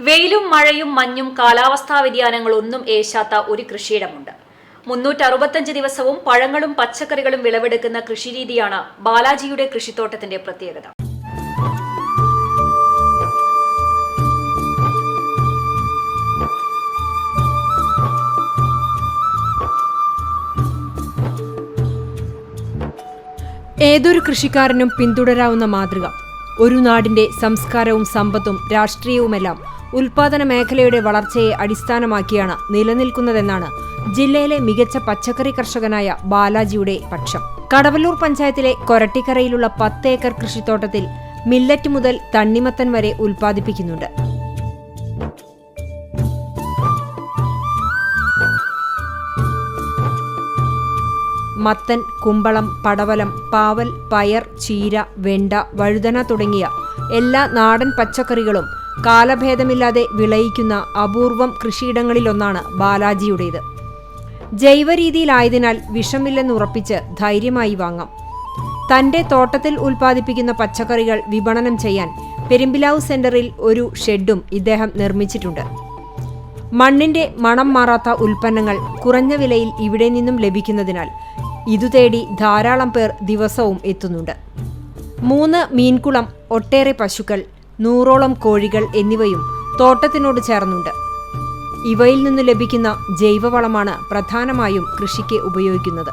വെയിലും മഴയും മഞ്ഞും കാലാവസ്ഥാ വ്യതിയാനങ്ങളൊന്നും ഏശാത്ത ഒരു കൃഷിയിടമുണ്ട്. മുന്നൂറ്ററുപത്തഞ്ച് ദിവസവും പഴങ്ങളും പച്ചക്കറികളും വിളവെടുക്കുന്ന കൃഷിരീതിയാണ് ബാലാജിയുടെ കൃഷിത്തോട്ടത്തിന്റെ പ്രത്യേകത. ഏതൊരു കൃഷിക്കാരനും പിന്തുടരാവുന്ന മാതൃക. ഒരു നാടിന്റെ സംസ്കാരവും സമ്പത്തും രാഷ്ട്രീയവുമെല്ലാം ഉൽപാദന മേഖലയുടെ വളർച്ചയെ അടിസ്ഥാനമാക്കിയാണ് നിലനിൽക്കുന്നതെന്നാണ് ജില്ലയിലെ മികച്ച പച്ചക്കറി കർഷകനായ ബാലാജിയുടെ പക്ഷം. കടവല്ലൂർ പഞ്ചായത്തിലെ കൊരട്ടിക്കരയിലുള്ള പത്ത് ഏക്കർ കൃഷിത്തോട്ടത്തിൽ മില്ലറ്റ് മുതൽ തണ്ണിമത്തൻ വരെ ഉൽപ്പാദിപ്പിക്കുന്നുണ്ട്. മത്തൻ കുമ്പളം പടവലം പാവൽ പയർ ചീര വെണ്ട വഴുതന തുടങ്ങിയ എല്ലാ നാടൻ പച്ചക്കറികളും കാലഭേദമില്ലാതെ വിളയിക്കുന്ന അപൂർവം കൃഷിയിടങ്ങളിലൊന്നാണ് ബാലാജിയുടേത്. ജൈവരീതിയിലായതിനാൽ വിഷമില്ലെന്നുറപ്പിച്ച് ധൈര്യമായി വാങ്ങാം. തന്റെ തോട്ടത്തിൽ ഉൽപ്പാദിപ്പിക്കുന്ന പച്ചക്കറികൾ വിപണനം ചെയ്യാൻ പെരുമ്പിലാവ് സെന്ററിൽ ഒരു ഷെഡും ഇദ്ദേഹം നിർമ്മിച്ചിട്ടുണ്ട്. മണ്ണിന്റെ മണം മാറാത്ത ഉൽപ്പന്നങ്ങൾ കുറഞ്ഞ വിലയിൽ ഇവിടെ നിന്നും ലഭിക്കുന്നതിനാൽ ഇതു തേടി ധാരാളം പേർ ദിവസവും എത്തുന്നുണ്ട്. മൂന്ന് മീൻകുളം ഒട്ടേറെ പശുക്കൾ നൂറോളം കോഴികൾ എന്നിവയും തോട്ടത്തിനോട് ചേർന്നുണ്ട്. ഇവയിൽ നിന്ന് ലഭിക്കുന്ന ജൈവവളമാണ് പ്രധാനമായും കൃഷിക്ക് ഉപയോഗിക്കുന്നത്.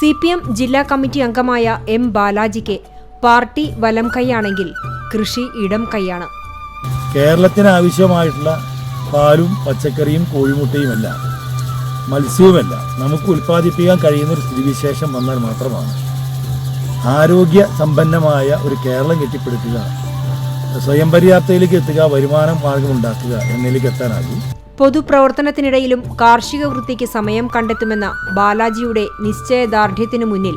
സി പി എം ജില്ലാ കമ്മിറ്റി അംഗമായ എം ബാലാജിക്ക് പാർട്ടി വലം കൈയാണെങ്കിൽ കൃഷി ഇടം കൈയാണ്. കേരളത്തിന് ആവശ്യമായിട്ടുള്ള പാലും പച്ചക്കറിയും കോഴിമുട്ടയുമല്ല. മത്സ്യവുമല്ല. നമുക്ക് ഉൽപ്പാദിപ്പിക്കാൻ കഴിയുന്ന ഒരു സ്ഥിതിവിശേഷം വന്നാൽ മാത്രമാണ്. ആരോഗ്യ സമ്പന്നമായ ഒരു കേരളം കെട്ടിപ്പടുക്കുക സ്വയം പര്യാപ്തയിലേക്ക് എത്തുക വരുമാന മാർഗം ഉണ്ടാക്കുക എന്നതിലേക്ക് എത്താനാകും. പൊതുപ്രവർത്തനത്തിനിടയിലും കാർഷിക വൃത്തിക്ക് സമയം കണ്ടെത്തുമെന്ന ബാലാജിയുടെ നിശ്ചയദാർഢ്യത്തിനു മുന്നിൽ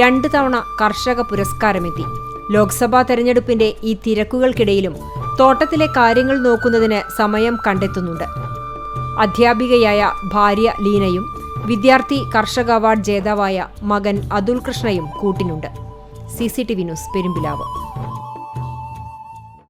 രണ്ടു തവണ കർഷക പുരസ്കാരമെത്തി. ലോക്സഭാ തെരഞ്ഞെടുപ്പിന്റെ ഈ തിരക്കുകൾക്കിടയിലും തോട്ടത്തിലെ കാര്യങ്ങൾ നോക്കുന്നതിന് സമയം കണ്ടെത്തുന്നുണ്ട്. അധ്യാപികയായ ഭാര്യ ലീനയും വിദ്യാർത്ഥി കർഷക അവാർഡ് ജേതാവായ മകൻ അതുൽ കൃഷ്ണയും കൂട്ടിനുണ്ട്. C C T V news Perumpilavu.